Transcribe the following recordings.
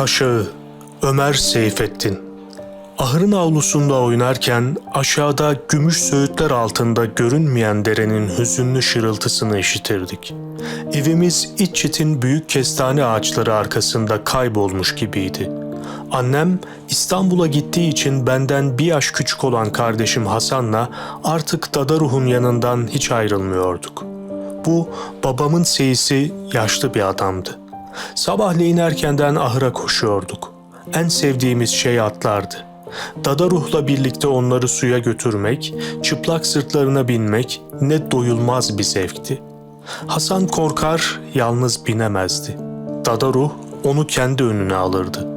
Kaşağı Ömer Seyfettin Ahırın avlusunda oynarken aşağıda gümüş söğütler altında görünmeyen derenin hüzünlü şırıltısını işitirdik. Evimiz iç çitin büyük kestane ağaçları arkasında kaybolmuş gibiydi. Annem İstanbul'a gittiği için benden bir yaş küçük olan kardeşim Hasan'la artık Dadaruh'un yanından hiç ayrılmıyorduk. Bu babamın seyisi yaşlı bir adamdı. Sabahleyin erkenden ahıra koşuyorduk. En sevdiğimiz şey atlardı. Dada ruhla birlikte onları suya götürmek, çıplak sırtlarına binmek ne doyulmaz bir zevkti. Hasan korkar, yalnız binemezdi. Dada ruh onu kendi önüne alırdı.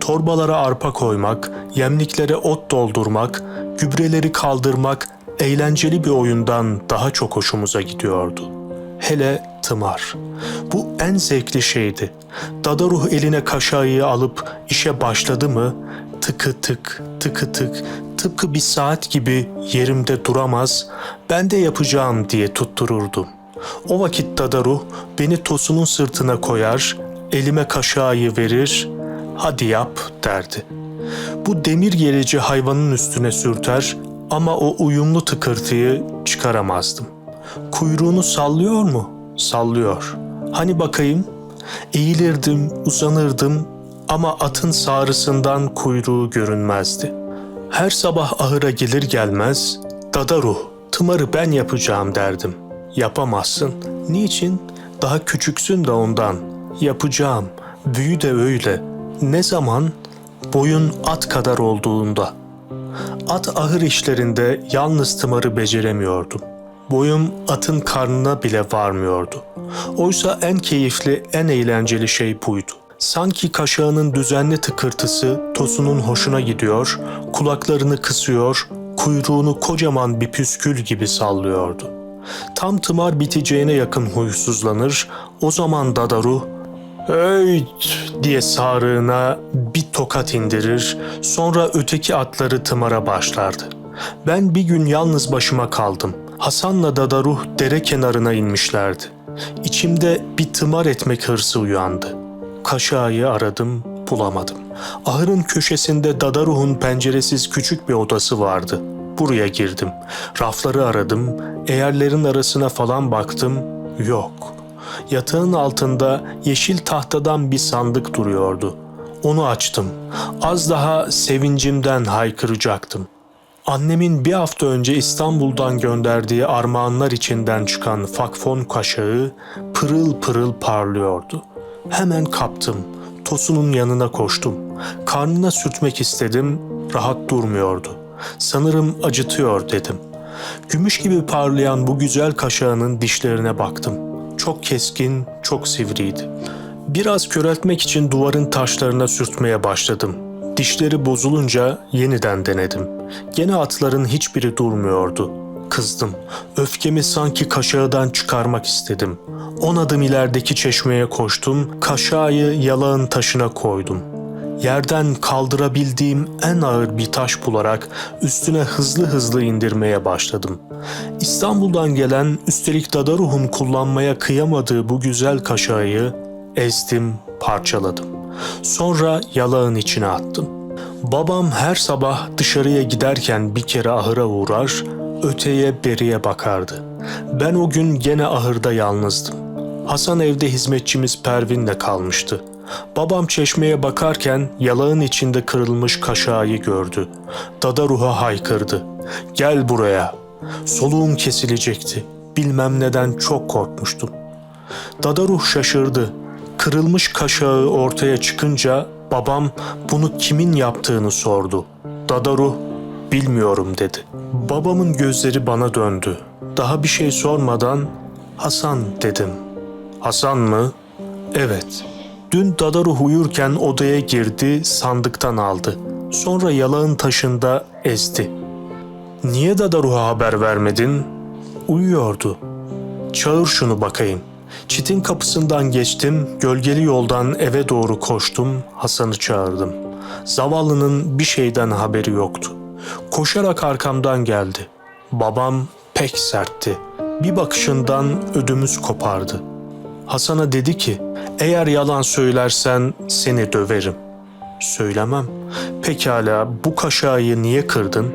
Torbalara arpa koymak, yemliklere ot doldurmak, gübreleri kaldırmak eğlenceli bir oyundan daha çok hoşumuza gidiyordu. Hele tımar. Bu en zevkli şeydi. Dadaruh eline kaşağıyı alıp işe başladı mı tıkı tık tıkı tık tıpkı bir saat gibi yerimde duramaz ben de yapacağım diye tuttururdum. O vakit Dadaruh beni tosunun sırtına koyar, elime kaşağıyı verir, hadi yap derdi. Bu demir gerici hayvanın üstüne sürter ama o uyumlu tıkırtıyı çıkaramazdım. Kuyruğunu sallıyor mu? Sallıyor. Hani bakayım? Eğilirdim, uzanırdım ama atın sağrısından kuyruğu görünmezdi. Her sabah ahıra gelir gelmez, Dadaruh, tımarı ben yapacağım derdim. Yapamazsın. Niçin? Daha küçüksün de ondan. Yapacağım. Büyü de öyle. Ne zaman? Boyun at kadar olduğunda. At ahır işlerinde yalnız tımarı beceremiyordum. Boyum atın karnına bile varmıyordu. Oysa en keyifli, en eğlenceli şey buydu. Sanki kaşağının düzenli tıkırtısı Tosun'un hoşuna gidiyor, kulaklarını kısıyor, kuyruğunu kocaman bir püskül gibi sallıyordu. Tam tımar biteceğine yakın huysuzlanır, o zaman Dadaru Öyt diye sağrığına bir tokat indirir, sonra öteki atları tımara başlardı. Ben bir gün yalnız başıma kaldım. Hasan'la Dadaruh dere kenarına inmişlerdi. İçimde bir tımar etmek hırsı uyandı. Kaşağıyı aradım, bulamadım. Ahırın köşesinde Dadaruh'un penceresiz küçük bir odası vardı. Buraya girdim. Rafları aradım, eğerlerin arasına falan baktım, yok. Yatağın altında yeşil tahtadan bir sandık duruyordu. Onu açtım. Az daha sevincimden haykıracaktım. Annemin bir hafta önce İstanbul'dan gönderdiği armağanlar içinden çıkan fakfon kaşağı pırıl pırıl parlıyordu. Hemen kaptım. Tosunun yanına koştum. Karnına sürtmek istedim, rahat durmuyordu. Sanırım acıtıyor dedim. Gümüş gibi parlayan bu güzel kaşağının dişlerine baktım. Çok keskin, çok sivriydi. Biraz köreltmek için duvarın taşlarına sürtmeye başladım. Dişleri bozulunca yeniden denedim. Gene atların hiçbiri durmuyordu. Kızdım. Öfkemi sanki kaşağıdan çıkarmak istedim. On adım ilerideki çeşmeye koştum, kaşağı yalağın taşına koydum. Yerden kaldırabildiğim en ağır bir taş bularak üstüne hızlı hızlı indirmeye başladım. İstanbul'dan gelen üstelik Dadaruh'un kullanmaya kıyamadığı bu güzel kaşağı ezdim, parçaladım. Sonra yalağın içine attım. Babam her sabah dışarıya giderken bir kere ahıra uğrar, öteye beriye bakardı. Ben o gün gene ahırda yalnızdım. Hasan evde hizmetçimiz Pervin'le kalmıştı. Babam çeşmeye bakarken yalağın içinde kırılmış kaşağı gördü. Dada ruha haykırdı. Gel buraya. Soluğum kesilecekti. Bilmem neden çok korkmuştum. Dada ruh şaşırdı. Kırılmış kaşağı ortaya çıkınca babam bunu kimin yaptığını sordu. Dadaruh bilmiyorum dedi. Babamın gözleri bana döndü. Daha bir şey sormadan Hasan dedim. Hasan mı? Evet. Dün Dadaruh uyurken odaya girdi, sandıktan aldı. Sonra yalağın taşında ezdi. Niye Dadaruh'a haber vermedin? Uyuyordu. Çağır şunu bakayım. Çitin kapısından geçtim, gölgeli yoldan eve doğru koştum, Hasan'ı çağırdım. Zavallının bir şeyden haberi yoktu. Koşarak arkamdan geldi. Babam pek sertti. Bir bakışından ödümüz kopardı. Hasan'a dedi ki, Eğer yalan söylersen seni döverim. Söylemem. Pekala bu kaşağıyı niye kırdın?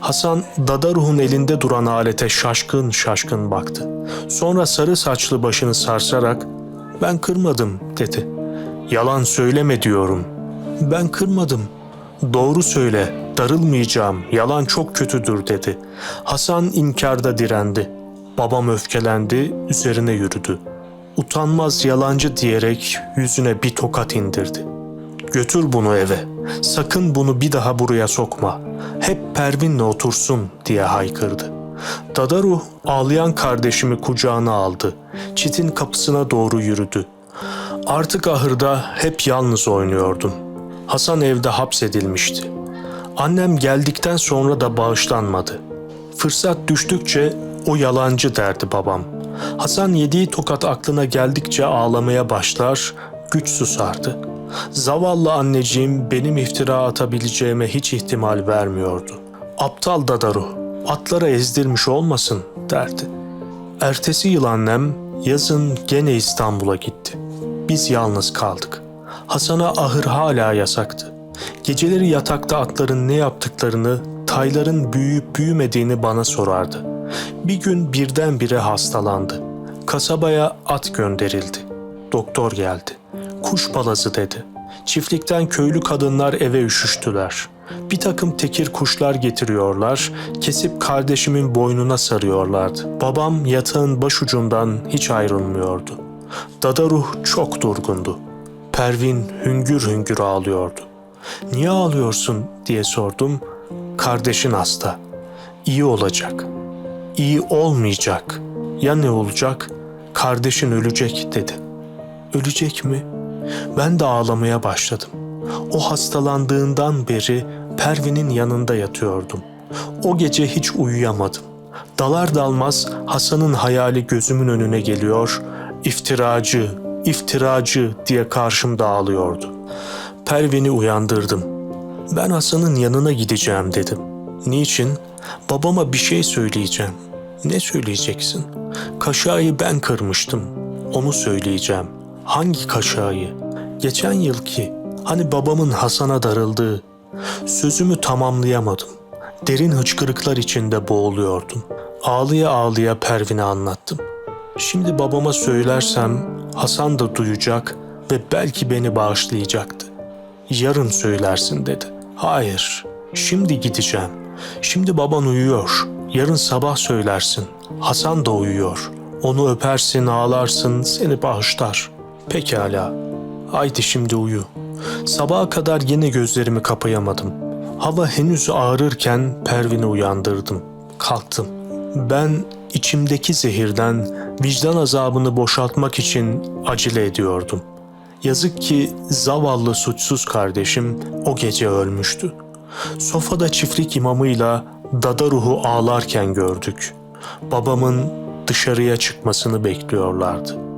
Hasan Dadaruh'un elinde duran alete şaşkın şaşkın baktı. Sonra sarı saçlı başını sarsarak ben kırmadım dedi. Yalan söyleme diyorum. Ben kırmadım. Doğru söyle, darılmayacağım, yalan çok kötüdür dedi. Hasan inkarda direndi. Babam öfkelendi, üzerine yürüdü. Utanmaz yalancı diyerek yüzüne bir tokat indirdi. Götür bunu eve. Sakın bunu bir daha buraya sokma. Hep Pervin'le otursun diye haykırdı. Dadaruh ağlayan kardeşimi kucağına aldı. Çitin kapısına doğru yürüdü. Artık ahırda hep yalnız oynuyordum. Hasan evde hapsedilmişti. Annem geldikten sonra da bağışlanmadı. Fırsat düştükçe o yalancı derdi babam. Hasan yediği tokat aklına geldikçe ağlamaya başlar, güç susardı. Zavallı anneciğim benim iftira atabileceğime hiç ihtimal vermiyordu. Aptal Dadaru, atlara ezdirmiş olmasın derdi. Ertesi yıl annem yazın gene İstanbul'a gitti. Biz yalnız kaldık. Hasan'a ahır hala yasaktı. Geceleri yatakta atların ne yaptıklarını, tayların büyüyüp büyümediğini bana sorardı. Bir gün birdenbire hastalandı. Kasabaya at gönderildi. Doktor geldi. Kuş balazı dedi. Çiftlikten köylü kadınlar eve üşüştüler. Bir takım tekir kuşlar getiriyorlar, kesip kardeşimin boynuna sarıyorlardı. Babam yatağın başucundan hiç ayrılmıyordu. Dadaruh çok durgundu. Pervin hüngür hüngür ağlıyordu. Niye ağlıyorsun diye sordum. Kardeşin hasta. İyi olacak. İyi olmayacak. Ya ne olacak? Kardeşin ölecek dedi. Ölecek mi? Ben de ağlamaya başladım. O hastalandığından beri Pervin'in yanında yatıyordum. O gece hiç uyuyamadım. Dalar dalmaz Hasan'ın hayali gözümün önüne geliyor, iftiracı, iftiracı diye karşımda ağlıyordu. Pervin'i uyandırdım. Ben Hasan'ın yanına gideceğim dedim. Niçin? Babama bir şey söyleyeceğim. Ne söyleyeceksin? Kaşağıyı ben kırmıştım. Onu söyleyeceğim. Hangi kaşağıyı? Geçen yılki. Hani babamın Hasan'a darıldığı. Sözümü tamamlayamadım. Derin hıçkırıklar içinde boğuluyordum. Ağlıya ağlıya Pervin'e anlattım. Şimdi babama söylersem Hasan da duyacak ve belki beni bağışlayacaktı. Yarın söylersin dedi. Hayır, şimdi gideceğim. Şimdi baban uyuyor. Yarın sabah söylersin. Hasan da uyuyor. Onu öpersin, ağlarsın, seni bağışlar. Pekala. Haydi şimdi uyu. Sabaha kadar yine gözlerimi kapayamadım. Hava henüz ağrırken Pervin'i uyandırdım. Kalktım. Ben içimdeki zehirden vicdan azabını boşaltmak için acele ediyordum. Yazık ki zavallı suçsuz kardeşim o gece ölmüştü. Sofada çiftlik imamıyla dada ruhu ağlarken gördük. Babamın dışarıya çıkmasını bekliyorlardı.